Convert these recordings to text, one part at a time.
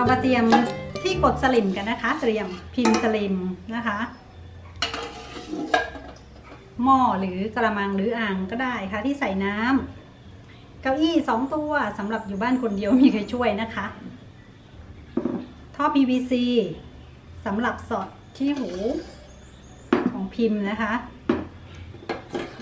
เรามาเตรียมที่กดสลิมกันนะคะ เตรียมพิมพ์สลิมนะคะหม้อหรือกระมังหรืออ่างก็ได้ค่ะที่ใส่น้ำเก้าอี้สองตัวสำหรับอยู่บ้านคนเดียวมีใครช่วยนะคะ ท่อ PVC สำหรับสอดที่หูของพิมพ์นะคะ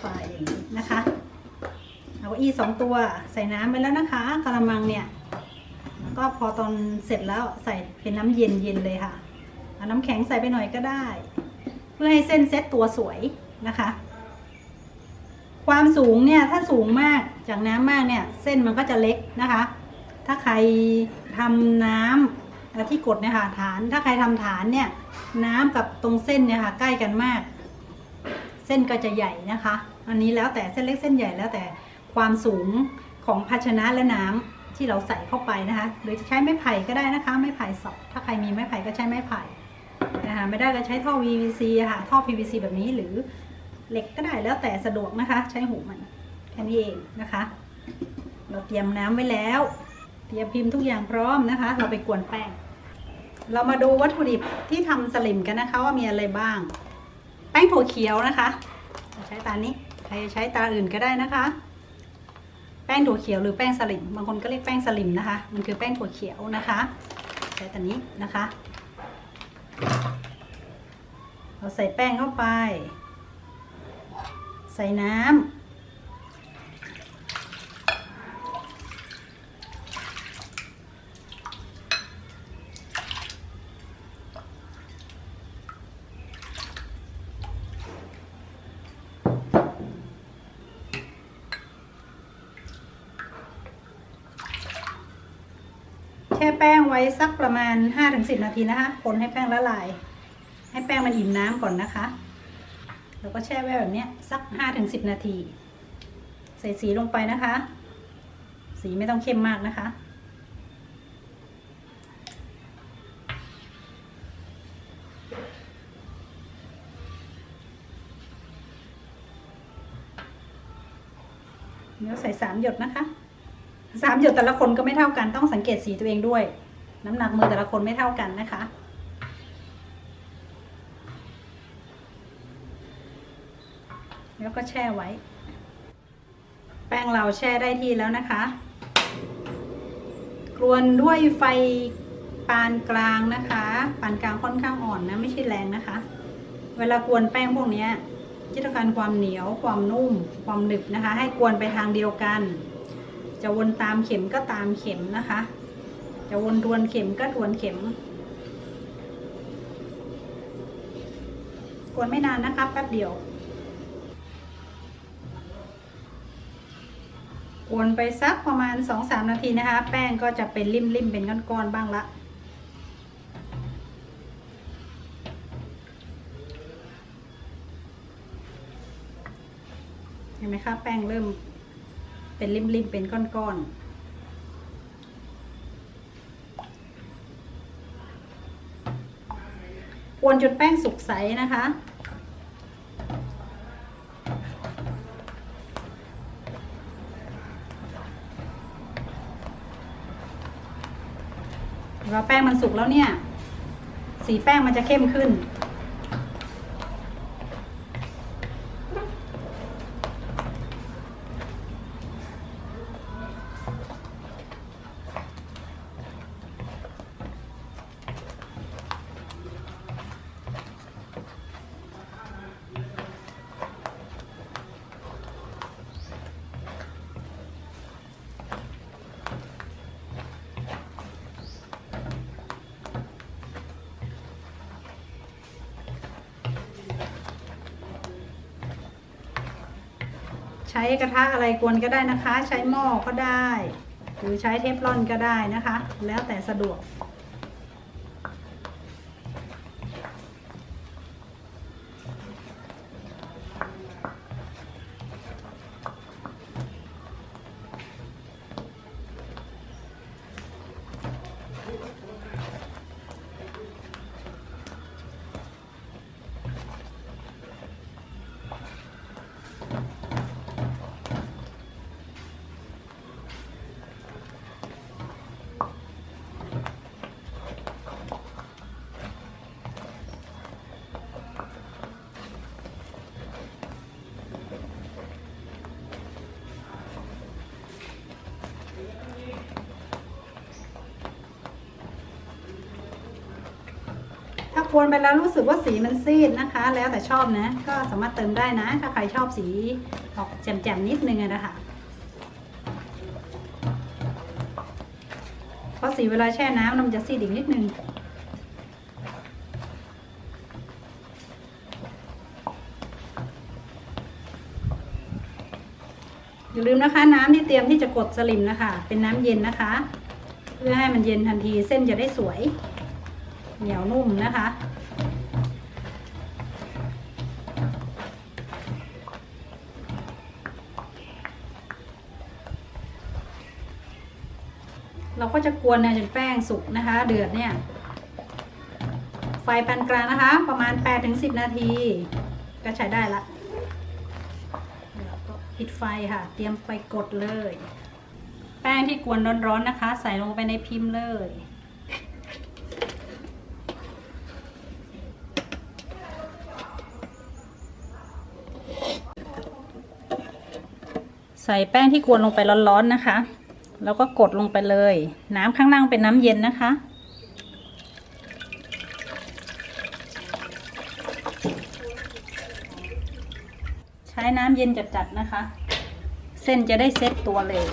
ไปอย่างนี้นะคะ เอาเก้าอี้สองตัวใส่น้ำไปแล้วนะคะกระมังเนี่ย ก็พอตอนเสร็จแล้วใส่เป็นน้ำเย็นเย็นเลยค่ะเอาน้ำแข็งใส่ไปหน่อยก็ได้ เพื่อให้เส้นเซ็ตตัวสวยนะคะ ความสูงเนี่ยถ้าสูงมากจากน้ำมากเนี่ยเส้นมันก็จะเล็กนะคะ ถ้าใครทำน้ำที่กดเนี่ยค่ะฐาน ถ้าใครทำฐานเนี่ยน้ำกับตรงเส้นเนี่ยค่ะใกล้กันมาก เส้นก็จะใหญ่นะคะ อันนี้แล้วแต่เส้นเล็กเส้นใหญ่แล้วแต่ความสูงของภาชนะและน้ำ ที่เราใส่เข้าไปนะคะ หรือจะใช้ไม้ไผ่ก็ได้นะคะ ไม้ไผ่สอบถ้าใครมีไม้ไผ่ก็ใช้ไม้ไผ่นะคะไม่ได้ก็ใช้ท่อ PVC อะค่ะ ท่อ PVC แบบนี้หรือเหล็กก็ได้แล้วแต่สะดวกนะคะ ใช้หูมันแค่นี้เองนะคะ เราเตรียมน้ำไว้แล้ว เตรียมพิมพ์ทุกอย่างพร้อมนะคะ เราไปกวนแป้ง เรามาดูวัตถุดิบที่ทำสลิมกันนะคะ ว่ามีอะไรบ้าง แป้งถั่วเขียวนะคะ ใช้ตานี้ใครใช้ตาอื่นก็ได้นะคะ แป้งถั่วเขียวหรือแป้งสลิมบางคนก็เรียกแป้งสลิมนะคะ มันคือแป้งถั่วเขียวนะคะใช้ตัวนี้นะคะ เราใส่แป้งเข้าไป ใส่น้ำ แป้งไว้สักประมาณ 5-10 นาทีนะคะ คนให้แป้งละลาย ให้แป้งมันอิ่มน้ำก่อนนะคะ แล้วก็แช่ไว้แบบนี้สัก 5-10 นาที ใส่สีลงไปนะคะ สีไม่ต้องเข้มมากนะคะ เดี๋ยวใส่สามหยดนะคะ สามหยดแต่ละคนก็ไม่เท่ากันต้องสังเกตสีตัวเองด้วย น้ำหนักมือแต่ละคนไม่เท่ากันนะคะ แล้วก็แช่ไว้ แป้งเราแช่ได้ที่แล้วนะคะ กลวนด้วยไฟปานกลางนะคะ ปานกลางค่อนข้างอ่อนนะไม่ใช่แรงนะคะ เวลากวนแป้งพวกนี้ยจะต้องการความเหนียวความนุ่ม ความหนึบนะคะ ให้กวนไปทางเดียวกัน จะวนตามเข็มก็ตามเข็มนะคะ จะวนทวนเข็มก็ทวนเข็มกวนไม่นานนะคะแป๊บเดียว กวนไปสักประมาณ 2-3 นาทีนะคะ แป้งก็จะเป็นริมๆเป็นก้อนๆบ้างละเห็นไหมคะแป้งเริ่ม เป็นริมๆเป็นก้อนๆกวนจนแป้งสุกใสนะคะเวลาแป้งมันสุกแล้วเนี่ย สีแป้งมันจะเข้มขึ้น ใช้กระทะอะไรกวนก็ได้นะคะ ใช้หม้อก็ได้ หรือใช้เทฟลอนก็ได้นะคะ แล้วแต่สะดวกากวนไปแล้วรู้สึกว่าสีมันซีดนะคะ แล้วแต่ชอบนะ ก็สามารถเติมได้นะ ถ้าใครชอบสีออกแจ่มๆนิดนึงนะคะเพราะสีเวลาแช่น้ำมันจะซีดอีกนิดนึงอย่าลืมนะคะ น้ำที่เตรียมที่จะกดสลิมนะคะ เป็นน้ำเย็นนะคะ เพื่อให้มันเย็นทันทีเส้นจะได้สวย เหนียวนุ่มนะคะ เราก็จะกวนเนี่ยจนแป้งสุกนะคะ เดือดเนี่ย ไฟปานกลางนะคะ ประมาณ 8-10 นาที ก็ใช้ได้ละเดี๋ยวก็ปิดไฟค่ะ เตรียมไปกดเลย แป้งที่กวนร้อนๆนะคะ ใส่ลงไปในพิมพ์เลย ใส่แป้งที่กวนลงไปร้อนๆนะคะ แล้วก็กดลงไปเลย น้ำข้างล่างเป็นน้ำเย็นนะคะ ใช้น้ำเย็นจัดๆนะคะ เส้นจะได้เซ็ตตัวเลย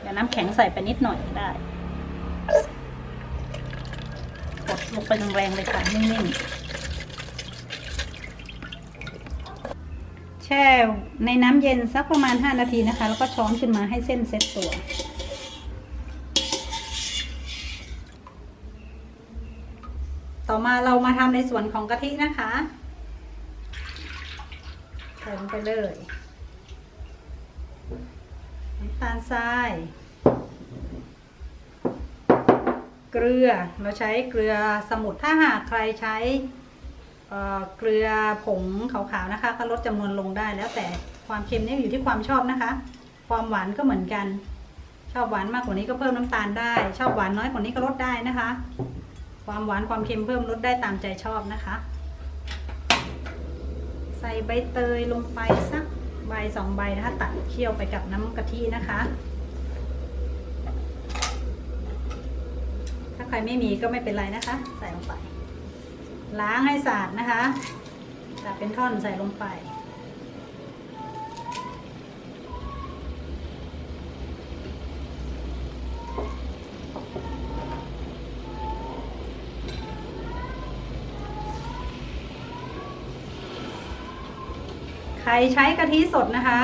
เดี๋ยวน้ำแข็งใส่ไปนิดหน่อยก็ได้ กดลงไปแรงๆเลยค่ะนิ่งๆ แช่ในน้ำเย็นสักประมาณ 5 นาทีนะคะ แล้วก็ช้อนขึ้นมาให้เส้นเซ็ตตัว ต่อมาเรามาทำในส่วนของกะทินะคะใส่ลงไปเลยน้ำตาลทราย เกลือเราใช้เกลือสมุทรถ้าหากใครใช้ เกลือผงขาวๆนะคะ ก็ลดจำนวนลงได้แล้วแต่ความเค็มนี่อยู่ที่ความชอบนะคะ ความหวานก็เหมือนกัน ชอบหวานมากกว่านี้ก็เพิ่มน้ำตาลได้ ชอบหวานน้อยกว่านี้ก็ลดได้นะคะ ความหวานความเค็มเพิ่มลดได้ตามใจชอบนะคะ ใส่ใบเตยลงไปสักใบสองใบนะคะ ตัดเคี่ยวไปกับน้ำกะทินะคะถ้าใครไม่มีก็ไม่เป็นไรนะคะ ใส่ลงไป ล้างให้สะอาดนะคะตัดเป็นท่อนใส่ลงไป ใครใช้กะทิสดนะคะ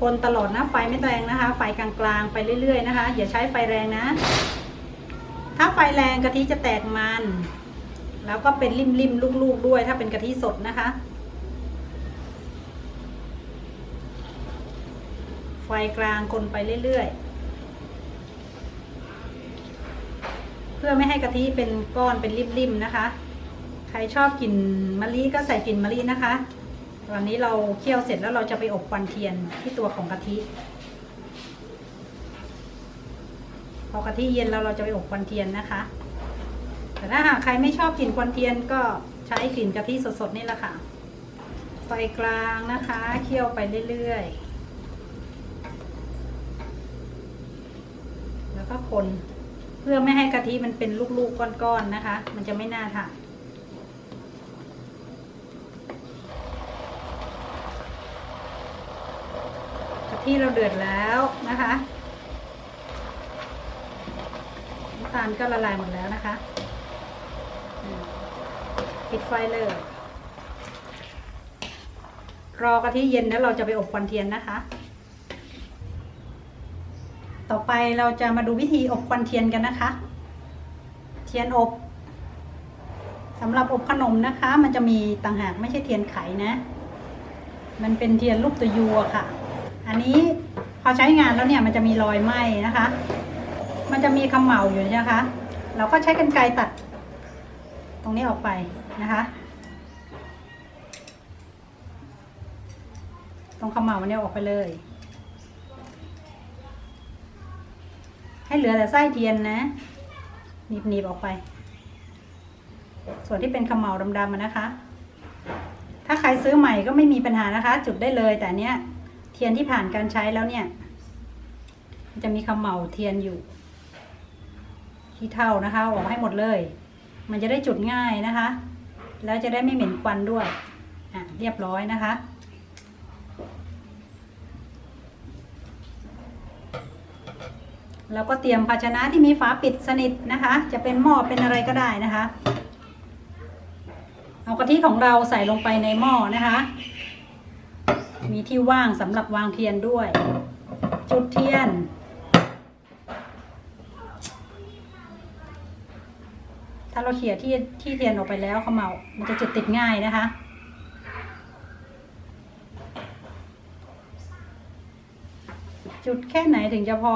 คนตลอดนะไฟไม่แรงนะคะ ไฟกลางๆไปเรื่อยๆนะคะ อย่าใช้ไฟแรงนะ ถ้าไฟแรงกะทิจะแตกมัน แล้วก็เป็นริมๆลูกๆด้วย ถ้าเป็นกะทิสดนะคะ ไฟกลางคนไปเรื่อยๆ เพื่อไม่ให้กะทิเป็นก้อนเป็นริมๆนะคะ ใครชอบกลิ่นมะลิก็ใส่กลิ่นมะลินะคะวันนี้เราเคี่ยวเสร็จแล้วเราจะไปอบควันเทียนที่ตัวของกะทิ พอกะทิเย็นแล้วเราจะไปอบควันเทียนนะคะ แต่ถ้าหากใครไม่ชอบกลิ่นควันเทียนก็ใช้กลิ่นกะทิสดๆนี่แหละค่ะไฟกลางนะคะเคี่ยวไปเรื่อยๆ แล้วก็คนเพื่อไม่ให้กะทิมันเป็นลูกๆก้อนๆนะคะ มันจะไม่น่าทานกะทิเราเดือดแล้วนะคะน้ำตาลก็ละลายหมดแล้วนะคะ ปิดไฟเลย รอกะทิเย็นแล้วเราจะไปอบควันเทียนนะคะ ต่อไปเราจะมาดูวิธีอบควันเทียนกันนะคะ เทียนอบสำหรับอบขนมนะคะ มันจะมีต่างหากไม่ใช่เทียนไขนะ มันเป็นเทียนรูปตัวยูอะค่ะ อันนี้พอใช้งานแล้วเนี่ยมันจะมีรอยไหม้นะคะ มันจะมีขมเหลาอยู่นะคะ เราก็ใช้กรรไกรตัด รงนี้ออกไปนะคะ ตรงขมามันเนี่ยออกไปเลย ให้เหลือแต่ไส้เทียนนะหนีบหนีบออกไป ส่วนที่เป็นขมเหลาดำๆนะคะ ถ้าใครซื้อใหม่ก็ไม่มีปัญหานะคะ จุดได้เลย แต่เนี้ยเทียนที่ผ่านการใช้แล้วเนี่ย จะมีขมเหลาเทียนอยู่ที่เท่านะคะ ออกให้หมดเลย มันจะได้จุดง่ายนะคะ แล้วจะได้ไม่เหม็นควันด้วยอะเรียบร้อยนะคะ แล้วก็เตรียมภาชนะที่มีฝาปิดสนิทนะคะ จะเป็นหม้อเป็นอะไรก็ได้นะคะ เอากะทิของเราใส่ลงไปในหม้อนะคะ มีที่ว่างสำหรับวางเทียนด้วย จุดเทียน ถ้า เราเขี่ยที่ที่เทียนออกไปแล้วเขาเมามันจะจุดติดง่ายนะคะ จุดแค่ไหนถึงจะพอ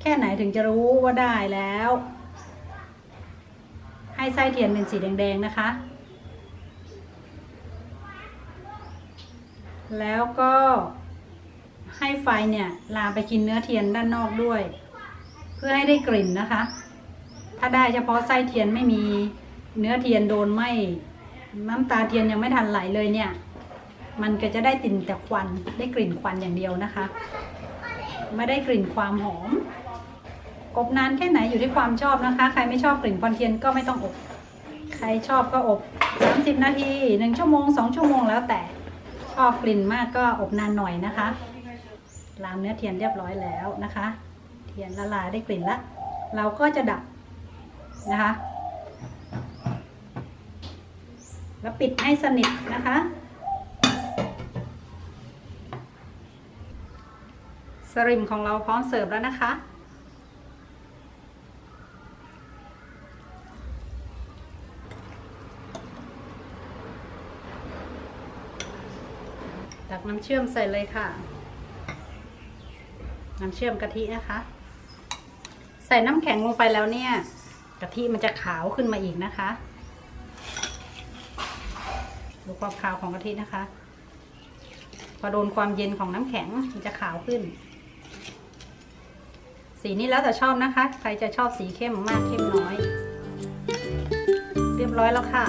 แค่ไหนถึงจะรู้ว่าได้แล้ว ให้ไส้เทียนเป็นสีแดง ๆ นะคะ แล้วก็ให้ไฟเนี่ยลามไปกินเนื้อเทียนด้านนอกด้วย เพื่อให้ได้กลิ่นนะคะ ถ้าได้เฉพาะไส้เทียนไม่มีเนื้อเทียนโดนไหมน้ำตาเทียนยังไม่ทันไหลเลยเนี่ย มันก็จะได้กลิ่นแต่ควันได้กลิ่นควันอย่างเดียวนะคะ ไม่ได้กลิ่นความหอม อบนานแค่ไหนอยู่ที่ความชอบนะคะ ใครไม่ชอบกลิ่นควันเทียนก็ไม่ต้องอบ ใครชอบก็อบ 30 นาที1ชั่วโมง 2 ชั่วโมงแล้วแต่ชอบกลิ่นมากก็อบนานหน่อยนะคะล้างเนื้อเทียนเรียบร้อยแล้วนะคะ เทียนละลายได้กลิ่นละ เราก็จะดับ นะคะ แล้วปิดให้สนิทนะคะ สริมของเราพร้อมเสิร์ฟแล้วนะคะตักน้ำเชื่อมใส่เลยค่ะ น้ำเชื่อมกะทินะคะ ใส่น้ำแข็งลงไปแล้วเนี่ย กะทิมันจะขาวขึ้นมาอีกนะคะดูความขาวของกะทินะคะ พอโดนความเย็นของน้ำแข็งมันจะขาวขึ้น สีนี้แล้วแต่ชอบนะคะ ใครจะชอบสีเข้มมากเข้มน้อย เรียบร้อยแล้วค่ะ